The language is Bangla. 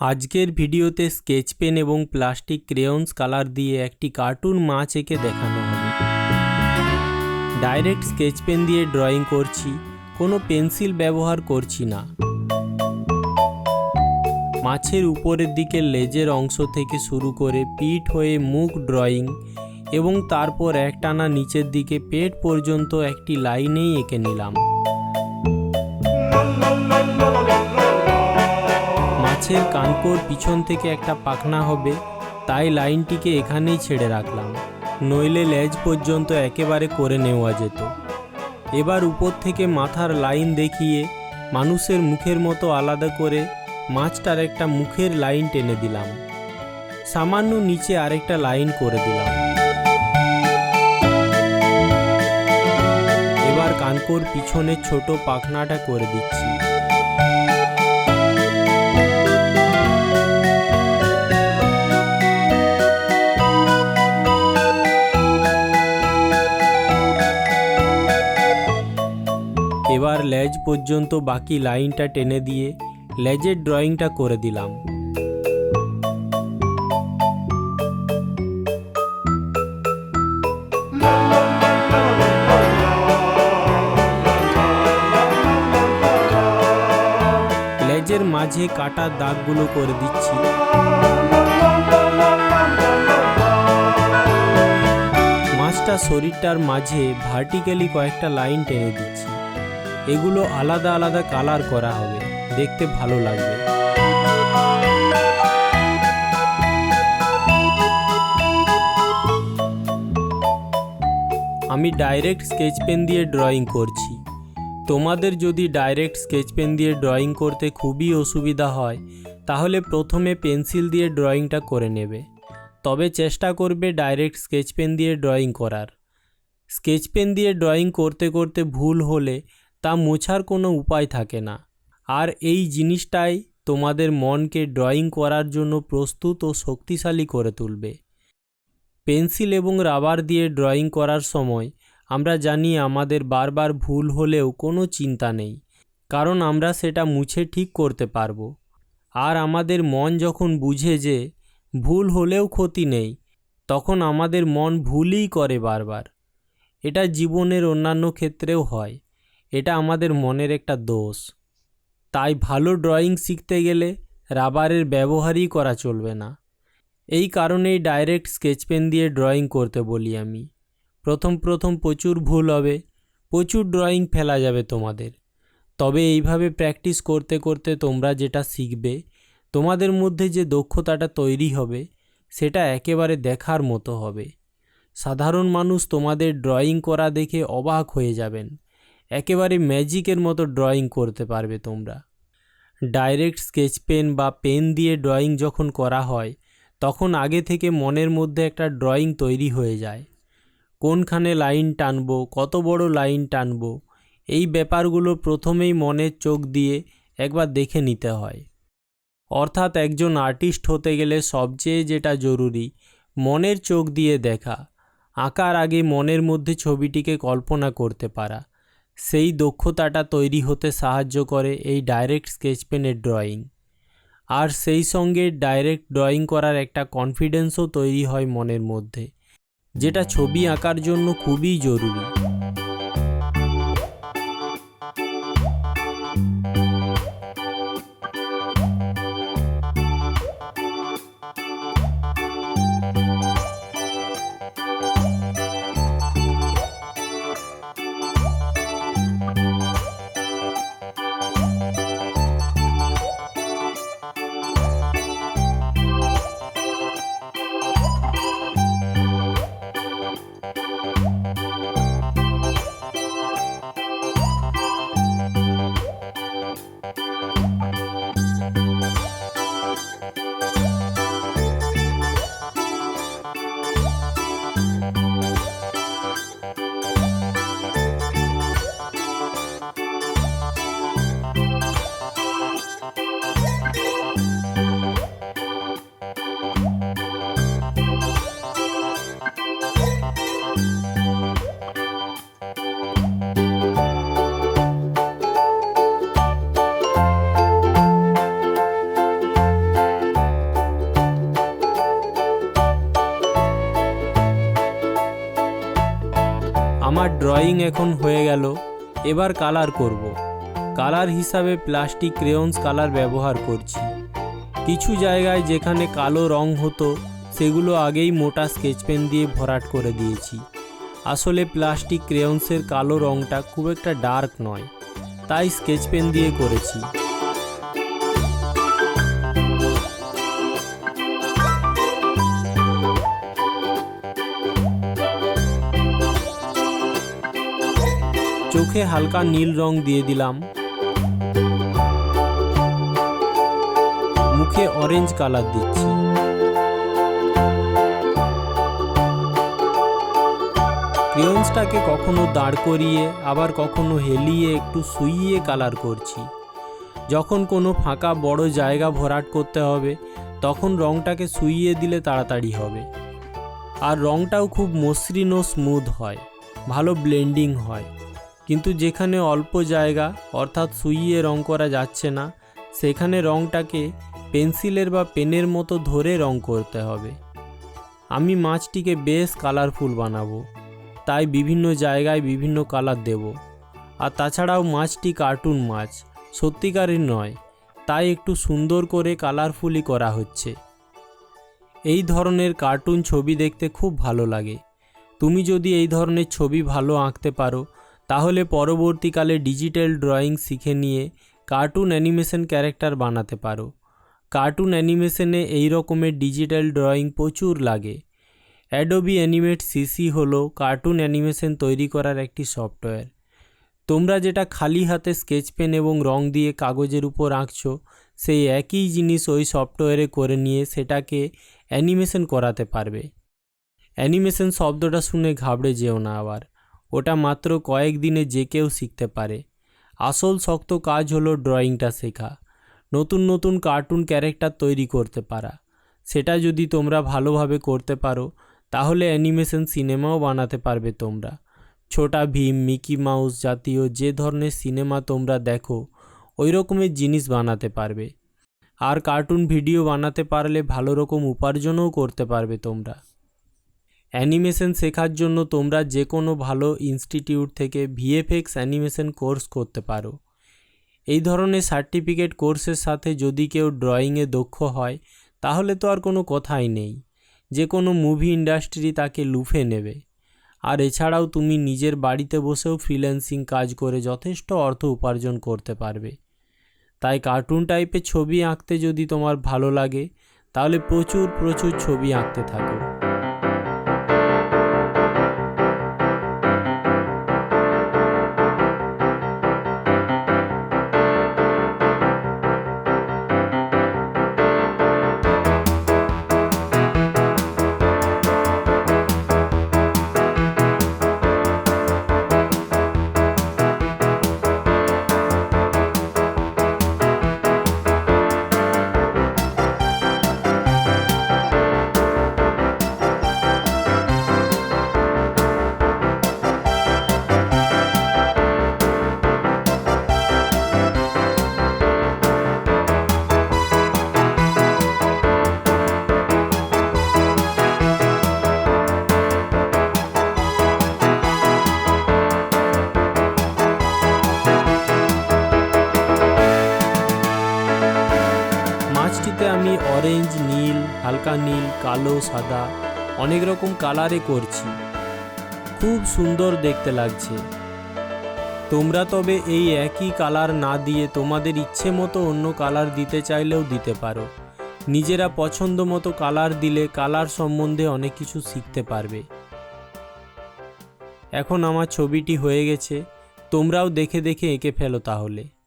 আজকের ভিডিওতে স্কেচ পেন এবং প্লাস্টিক ক্রেয়ন্স কালার দিয়ে একটি কার্টুন মাছ এঁকে দেখানো হবে। ডাইরেক্ট স্কেচ পেন দিয়ে ড্রয়িং করছি, কোনো পেন্সিল ব্যবহার করছি না। মাছের উপরের দিকে লেজের অংশ থেকে শুরু করে পিঠ হয়ে মুখ ড্রয়িং এবং তারপর একটানা নিচের দিকে পেট পর্যন্ত একটি লাইনেই এঁকে নিলাম। মাছের কানকোর পিছন থেকে একটা পাখনা হবে, তাই লাইনটিকে এখানেই ছেড়ে রাখলাম। নইলে লেজ পর্যন্ত একেবারে করে নেওয়া যেত। এবার উপর থেকে মাথার লাইন দেখিয়ে মানুষের মুখের মতো আলাদা করে মাছটার একটা মুখের লাইন টেনে দিলাম। সামান্য নিচে আরেকটা লাইন করে দিলাম। এবার কানকোর পিছনে ছোট পাখনাটা করে দিচ্ছি। লেজ পর্যন্ত বাকি লাইনটা টেনে দিয়ে লেজের ড্রয়িংটা করে দিলাম। লেজের মাঝে কাটার দাগগুলো করে দিচ্ছি। মাছটা শরীরটার মাঝে ভার্টিক্যালি কয়েকটা লাইন টেনে দিচ্ছি। এগুলো আলাদা আলাদা কালার করা হবে। দেখতে ভালো লাগবে। আমি ডাইরেক্ট স্কেচ পেন দিয়ে ড্রয়িং করছি। তোমাদের যদি ডাইরেক্ট স্কেচ পেন দিয়ে ড্রয়িং করতে খুবই অসুবিধা হয়, তাহলে প্রথমে পেন্সিল দিয়ে ড্রয়িংটা করে নেবে। তবে চেষ্টা করবে ডাইরেক্ট স্কেচ পেন দিয়ে ড্রয়িং করার। স্কেচ পেন দিয়ে ড্রয়িং করতে করতে ভুল হলে তা মোছার কোনো উপায় থাকে না। আর এই জিনিসটাই তোমাদের মনকে ড্রয়িং করার জন্য প্রস্তুত ও শক্তিশালী করে তুলবে। পেন্সিল এবং রাবার দিয়ে ড্রয়িং করার সময় আমরা জানি আমাদের বারবার ভুল হলেও কোনো চিন্তা নেই, কারণ আমরা সেটা মুছে ঠিক করতে পারব। আর আমাদের মন যখন বুঝে যে ভুল হলেও ক্ষতি নেই, তখন আমাদের মন ভুলই করে বারবার। এটা জীবনের অন্যান্য ক্ষেত্রেও হয়। এটা আমাদের মনের একটা দোষ। তাই ভালো ড্রয়িং শিখতে গেলে রাবারের ব্যবহারই করা চলবে না। এই কারণেই ডাইরেক্ট স্কেচ পেন দিয়ে ড্রয়িং করতে বলি আমি। প্রথম প্রথম প্রচুর ভুল হবে, প্রচুর ড্রয়িং ফেলা যাবে তোমাদের। তবে এইভাবে প্র্যাকটিস করতে করতে তোমরা যেটা শিখবে, তোমাদের মধ্যে যে দক্ষতাটা তৈরি হবে, সেটা একেবারে দেখার মতো হবে। সাধারণ মানুষ তোমাদের ড্রয়িং করা দেখে অবাক হয়ে যাবেন। একেবারে ম্যাজিকের মতো ড্রয়িং করতে পারবে তোমরা। ডাইরেক্ট স্কেচ পেন বা পেন দিয়ে ড্রয়িং যখন করা হয়, তখন আগে থেকে মনের মধ্যে একটা ড্রয়িং তৈরি হয়ে যায়। কোনখানে লাইন টানবো, কত বড় লাইন টানবো, এই ব্যাপারগুলো প্রথমেই মনের চোখ দিয়ে একবার দেখে নিতে হয়। অর্থাৎ একজন আর্টিস্ট হতে গেলে সবচেয়ে যেটা জরুরি, মনের চোখ দিয়ে দেখা, আঁকার আগে মনের মধ্যে ছবিটিকে কল্পনা করতে পারা। সেই দক্ষতাটা তৈরি হতে সাহায্য করে এই ডাইরেক্ট স্কেচ পেনের ড্রয়িং। আর সেই সঙ্গে ডাইরেক্ট ড্রয়িং করার একটা কনফিডেন্সও তৈরি হয় মনের মধ্যে, যেটা ছবি আঁকার জন্য খুবই জরুরি। আমার ড্রয়িং এখন হয়ে গেল, এবার কালার করব। কালার হিসাবে প্লাস্টিক ক্রেয়ন্স কালার ব্যবহার করছি। কিছু জায়গায় যেখানে কালো রং হতো, সেগুলো আগেই মোটা স্কেচ পেন দিয়ে ভরাট করে দিয়েছি। আসলে প্লাস্টিক ক্রেয়ন্সের কালো রংটা খুব একটা ডার্ক নয়, তাই স্কেচ পেন দিয়ে করেছি। চোখে হালকা নীল রং দিয়ে দিলাম। মুখে অরেঞ্জ কালার দিচ্ছি। ক্রেয়ন্সটাকে কখনো দাঁড় করিয়ে, আবার কখনো হেলিয়ে, একটু শুইয়ে কালার করছি। যখন কোনো ফাঁকা বড় জায়গা ভরাট করতে হবে, তখন রংটাকে শুইয়ে দিলে তাড়াতাড়ি হবে। আর রংটাও খুব মসৃণ ও স্মুথ হয়, ভালো ব্লেন্ডিং হয়। কিন্তু যেখানে অল্প জায়গা, অর্থাৎ সুইয়ে রং করা যাচ্ছে না, সেখানে রংটাকে পেন্সিলের বা পেনের মতো ধরে রং করতে হবে। আমি মাছটিকে বেশ কালারফুল বানাবো, তাই বিভিন্ন জায়গায় বিভিন্ন কালার দেব। আর তাছাড়াও মাছটি কার্টুন মাছ, সত্যিকারের নয়, তাই একটু সুন্দর করে কালারফুলি করা হচ্ছে। এই ধরনের কার্টুন ছবি দেখতে খুব ভালো লাগে। তুমি যদি এই ধরনের ছবি ভালো আঁকতে পারো তাহলে পরবর্তীকালে ডিজিটাল ড্রয়িং শিখে নিয়ে কার্টুন অ্যানিমেশন ক্যারেক্টার বানাতে পারো। কার্টুন অ্যানিমেশনে এই রকমের ডিজিটাল ড্রয়িং প্রচুর লাগে। অ্যাডোবি অ্যানিমেট সিসি হলো কার্টুন অ্যানিমেশন তৈরি করার একটি সফটওয়্যার। তোমরা যেটা খালি হাতে স্কেচ পেন এবং রং দিয়ে কাগজের উপর আঁকছো, সেই একই জিনিস ওই সফটওয়্যারে করে নিয়ে সেটাকে অ্যানিমেশন করাতে পারবে। অ্যানিমেশন শব্দটা শুনে ঘাবড়ে যেও না আবার। ওটা মাত্র কয়েক দিনে যে কেউ শিখতে পারে। আসল শক্ত কাজ হলো ড্রয়িংটা শেখা। নতুন নতুন কার্টুন ক্যারেক্টার তৈরি করতে পারা। সেটা যদি তোমরা ভালোভাবে করতে পারো, তাহলে অ্যানিমেশন সিনেমাও বানাতে পারবে তোমরা। ছোটা ভীম, মিকি মাউস জাতীয় যে ধরনের সিনেমা তোমরা দেখো ওই রকমের জিনিস বানাতে পারবে। আর কার্টুন ভিডিও বানাতে পারলে ভালো রকম উপার্জনও করতে পারবে তোমরা। অ্যানিমেশন শেখার জন্য তোমরা যে কোনো ভালো ইনস্টিটিউট থেকে ভিএফএক্স অ্যানিমেশন কোর্স করতে পারো। এই ধরনের সার্টিফিকেট কোর্সের সাথে যদি কেউ ড্রয়িংয়ে দক্ষ হয়, তাহলে তো আর কোনো কথাই নেই। যে কোনো মুভি ইন্ডাস্ট্রি তাকে লুফে নেবে। আর এছাড়াও তুমি নিজের বাড়িতে বসেও ফ্রিল্যান্সিং কাজ করে যথেষ্ট অর্থ উপার্জন করতে পারবে। তাই কার্টুন টাইপের ছবি আঁকতে যদি তোমার ভালো লাগে, তাহলে প্রচুর প্রচুর ছবি আঁকতে থাকো। অরেঞ্জ নীল, হালকা নীল, কালো, সাদা, অনেক রকম কালারে করছি। খুব সুন্দর দেখতে লাগছে। তোমরা তবে এই একই কালার না দিয়ে তোমাদের ইচ্ছে মতো অন্য কালার দিতে চাইলেও দিতে পারো। নিজেরা পছন্দ মতো কালার দিলে কালার সম্বন্ধে অনেক কিছু শিখতে পারবে। এখন আমার ছবিটি হয়ে গেছে, তোমরাও দেখে দেখে এঁকে ফেলো তাহলে।